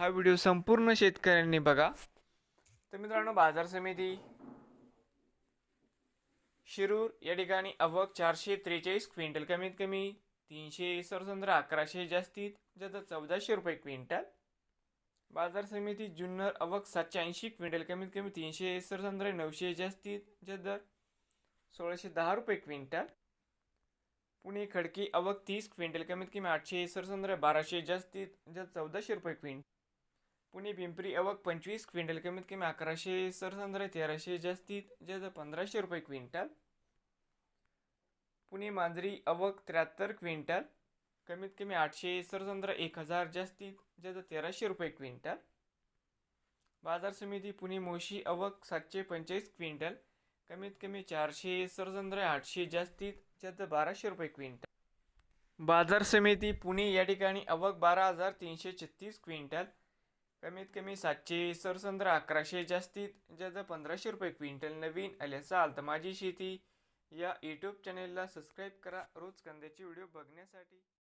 हा व्हिडिओ संपूर्ण शेतकऱ्यांनी बघा. तर मित्रांनो बाजार समिती शिरूर या ठिकाणी अवक चारशे त्रेचाळीस क्विंटल कमीत कमी तीनशे सरसंद्र अकराशे जास्तीत जास्त चौदाशे रुपये क्विंटल. बाजार समिती जुन्नर अवक सातशे ऐंशी क्विंटल कमीत कमी तीनशे सरसंद्र नऊशे जास्तीत जास्त दर सोळाशे दहा रुपये क्विंटल. पुणे खडकी अवक तीस क्विंटल कमीत कमी आठशे सरसंद्र बाराशे जास्तीत जास्त चौदाशे रुपये क्विंटल. पुणे पिंपरी अवक पंचवीस क्विंटल कमीत कमी अकराशे सरसंद्र तेराशे जास्तीत जास्त पंधराशे रुपये क्विंटल. पुणे मांजरी अवक त्र्याहत्तर क्विंटल कमीत कमी आठशे सरसंद्र एक हजार जास्तीत जास्त तेराशे रुपये क्विंटल. बाजार समिती पुणे मोशी अवक सातशे पंचेचाळीस क्विंटल कमीत कमी चारशे सरसंद्र आठशे जास्तीत जास्त बाराशे रुपये क्विंटल. बाजार समिती पुणे या ठिकाणी अवक बारा हजार तीनशे छत्तीस क्विंटल कमीत कमी सातशे सरसंद्र अकराशे जास्तीत जास्त पंधराशे रुपये क्विंटल नवीन आले असाल तर माझी शेती. या यूट्यूब चॅनेलला सबस्क्राईब करा. रोज कांद्याचे व्हिडिओ बघण्यासाठी.